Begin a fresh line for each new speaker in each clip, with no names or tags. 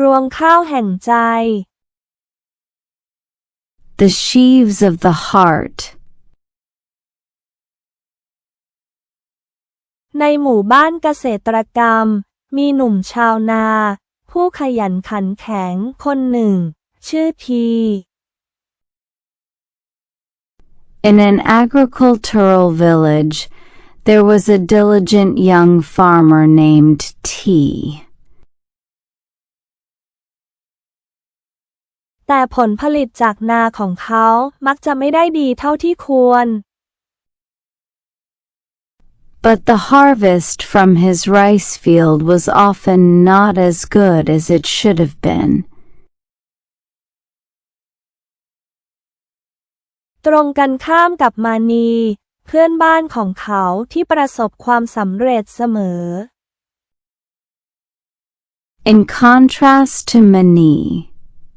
รวงข้าวแห่งใจ
the sheaves of the heart.
ในหมู่บ้านเกษตรกรรม มีหนุ่มชาวนา ผู้ขยันขันแข็งคนหนึ่ง ชื่อที
In an agricultural village, there was a diligent young farmer named T.
แต่ผลผลิตจากนาของเขามักจะไม่ได้ดีเท่าที่ควร
But the harvest from his rice field was often not as good as it should have been.
ตรงกันข้ามกับมานี เพื่อนบ้านของเขาที่ประสบความสำเร็จเสมอ
In contrast to Mani,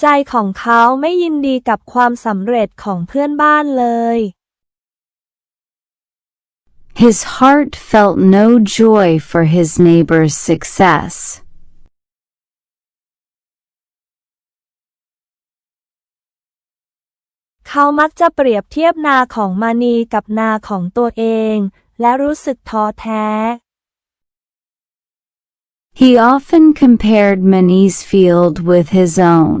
ใจของเขาไม่ยินดีกับความสำเร็จของเพื่อนบ้านเลย
His heart felt no joy for his neighbor's success.
เขามักจะเปรียบเทียบนาของมานีกับนาของตัวเอง และรู้สึกท้อแท้
He often compared Mani's field with his own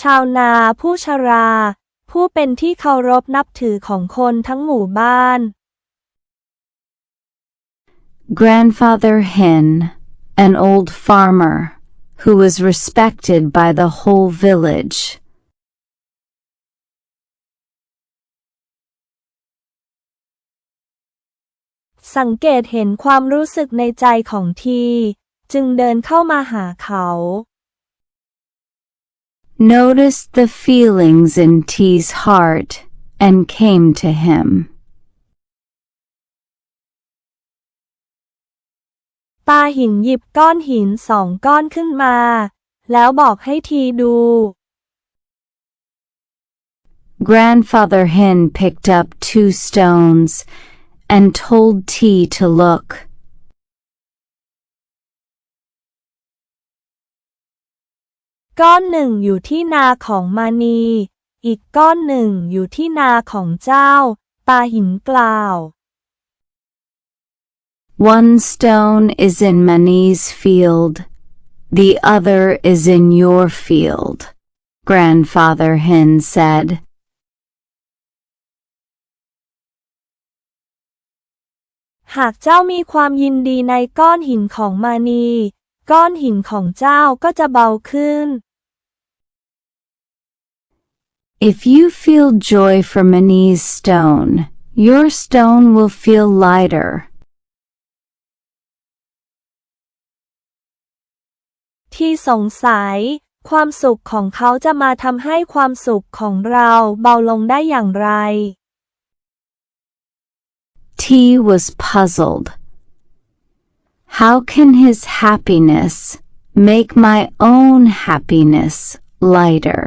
ชาวนาผู้ชรา ผู้เป็นที่เคารพนับถือของคนทั้งหมู่บ้าน
Grandfather Hin, an old farmer, who was respected by the whole village. noticed the feelings in T's heart and came to him.
ตาหินหยิบก้อนหินสองก้อนขึ้นมา แล้วบอกให้ทีดู
Grandfather Hin picked up two stones and told T to look.
ก้อนหนึ่งอยู่ที่นาของมานี อีกก้อนหนึ่งอยู่ที่นาของเจ้า ตาหินกล่าว
One stone is in Mani's field, the other is in your field, Grandfather Hin said. If you feel joy for Mani's stone, your stone will feel lighter.
ที่สงสัย ความสุขของเขาจะมาทำให้ความสุขของเราเบาลงได้อย่างไร
T was puzzled. How can his happiness make my own happiness lighter?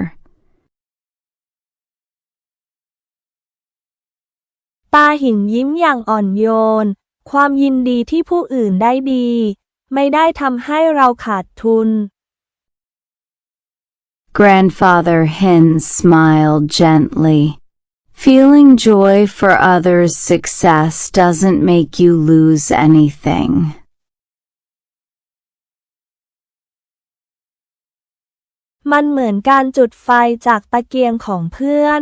ตาหินยิ้มอย่างอ่อนโยน ความยินดีที่ผู้อื่นได้ดี ไม่ได้ทำให้เราขาดทุน
Grandfather Hen smiled gently. Feeling joy for others' success doesn't make you lose anything.
มันเหมือนการจุดไฟจากตะเกียงของเพื่อน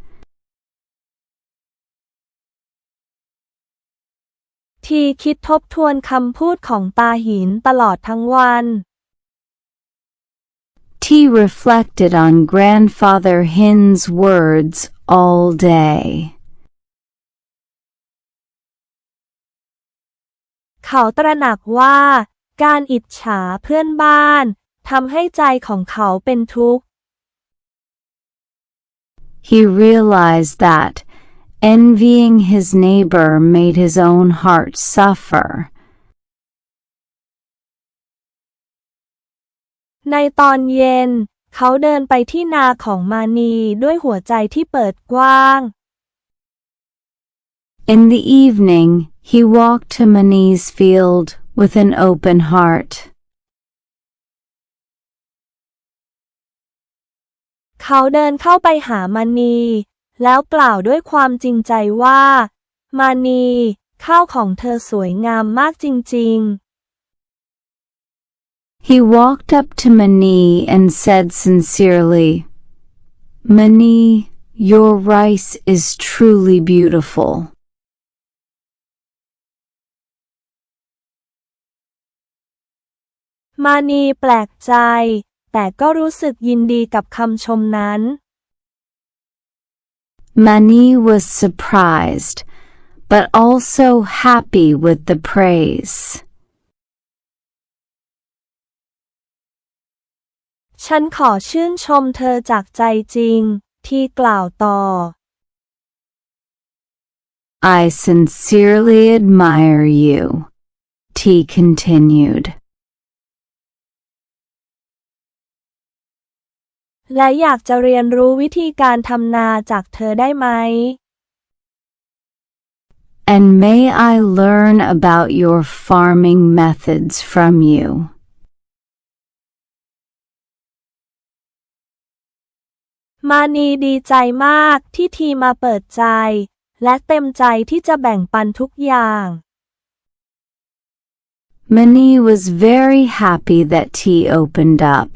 ทีคิดทบทวนคำพูดของตาหินตลอดทั้งวัน
T reflected on Grandfather Hin's words all day.
เขาตระหนักว่า การอิจฉาเพื่อนบ้านทำให้ใจของเขาเป็นทุกข์
He realized that envying his neighbor made his own heart suffer.
ในตอนเย็น เขาเดินไปที่นาของมานีด้วยหัวใจที่เปิดกว้าง
In the evening, he walked to Mani's field with an open heart.
เขาเดินเข้าไปหามานี แล้วกล่าวด้วยความจริงใจว่า มานีข้าวของเธอสวยงามมากจริง
He walked up to Mani and said sincerely, Mani, your rice is truly beautiful.
ๆมานีแปลกใจ แต่ก็รู้สึกยินดีกับคำชมนั้น
Mani was surprised, but also happy with the praise.
ฉันขอชื่นชมเธอจากใจจริง ที่กล่าวต่อ
I sincerely admire you. T continued.
และอยากจะเรียนรู้วิธีการทำนาจากเธอได้ไหม
And may I learn about your farming methods from you.
มานีดีใจมากที่ทีมาเปิดใจ และเต็มใจที่จะแบ่งปันทุกอย่าง
Mani was very happy that T opened up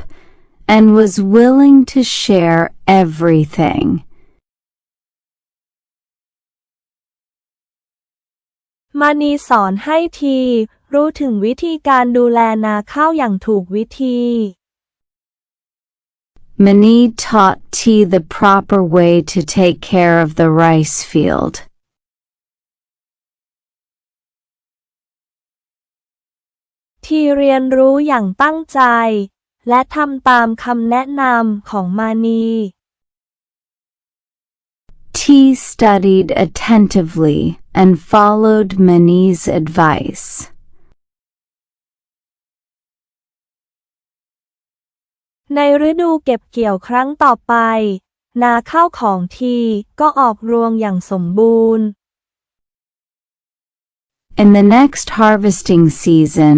and was willing to share everything.
มานีสอนให้ทีรู้ถึงวิธีการดูแลนาข้าวอย่างถูกวิธี
Mani taught T the proper way to take care of the rice field.
ทีเรียนรู้อย่างตั้งใจ และทำตามคำแนะนำของมานี
T studied attentively and followed Mani's advice.
ในฤดูเก็บเกี่ยวครั้งต่อไป นาข้าวของทีก็ออกรวงอย่างสมบูรณ์
In the next harvesting season,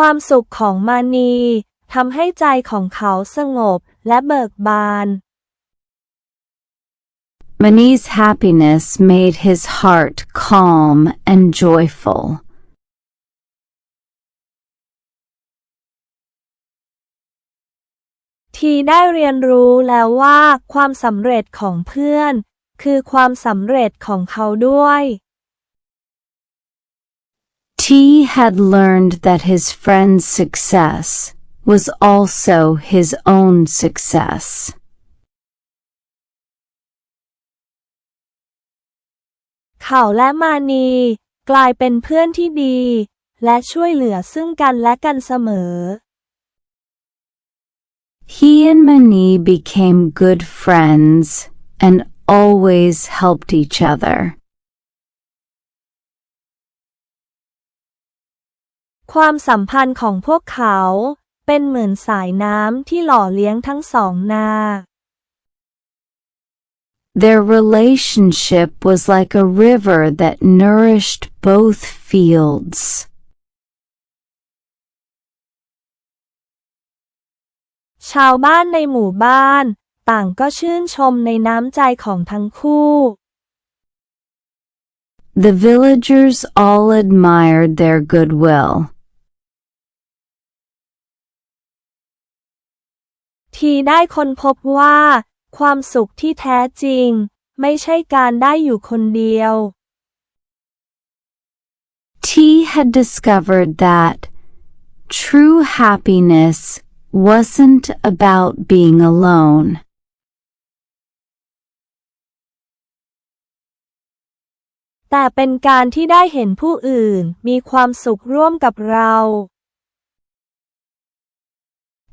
ความสุขของมานีทำให้ใจของเขาสงบและเบิกบาน
Mani's happiness made his heart calm and joyful.
ทีได้เรียนรู้แล้วว่าความสำเร็จของเพื่อน คือความสำเร็จของเขาด้วย
T had learned that his friend's success was also his own success. He and Mani became good friends and always helped each other.
ความสัมพันธ์ของพวกเขาเป็นเหมือนสายน้ำที่หล่อเลี้ยงทั้งสองนา
Their relationship was like a river that nourished both fields.
ชาวบ้านในหมู่บ้าน ต่างก็ชื่นชมในน้ำใจของทั้งคู่
The villagers all admired their goodwill.
ทีได้ค้นพบว่า ความสุขที่แท้จริง ไม่ใช่การได้อยู่คนเดียว
T had discovered that true happiness wasn't about being alone.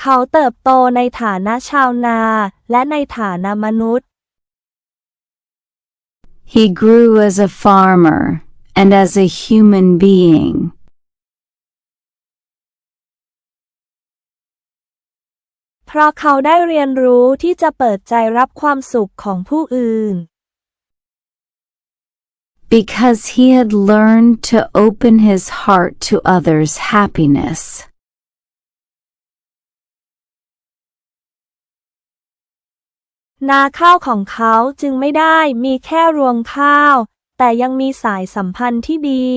เขาเติบโตในฐานะชาวนาและในฐานะมนุษย์
He grew as a farmer and as a human being.
เพราะเขาได้เรียนรู้ที่จะเปิดใจรับความสุขของผู้อื่น
Because he had learned to open his heart to others' happiness.
นาข้าวของเขาจึงไม่ได้มีแค่รวงข้าว แต่ยังมีสายสัมพันธ์ที่ดี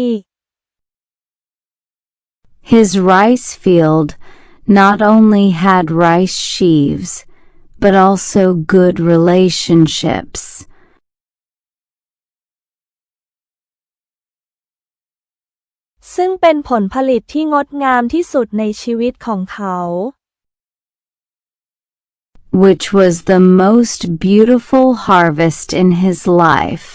His rice field not only had rice sheaves, but also good relationships.
ซึ่งเป็นผลผลิตที่งดงามที่สุดในชีวิตของเขา
which was the most beautiful harvest in his life.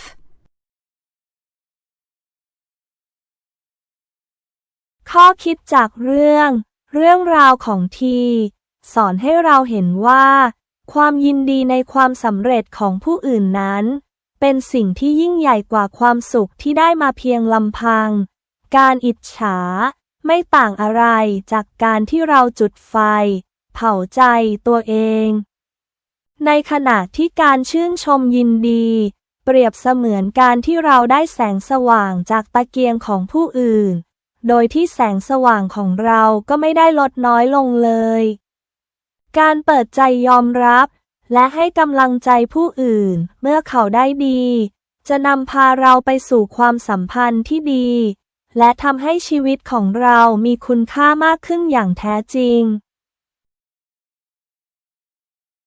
ข้อคิดจากเรื่อง เรื่องราวของที สอนให้เราเห็นว่า ความยินดีในความสำเร็จของผู้อื่นนั้น เป็นสิ่งที่ยิ่งใหญ่กว่าความสุขที่ได้มาเพียงลำพัง การอิจฉา ไม่ต่างอะไรจากการที่เราจุดไฟ เผาใจตัวเอง ในขณะที่การชื่นชมยินดี เปรียบเสมือนการที่เราได้แสงสว่างจากตะเกียงของผู้อื่น โดยที่แสงสว่างของเราก็ไม่ได้ลดน้อยลงเลย การเปิดใจยอมรับ และให้กำลังใจผู้อื่นเมื่อเขาได้ดี จะนำพาเราไปสู่ความสัมพันธ์ที่ดีและทำให้ชีวิตของเรามีคุณค่ามากขึ้นอย่างแท้จริง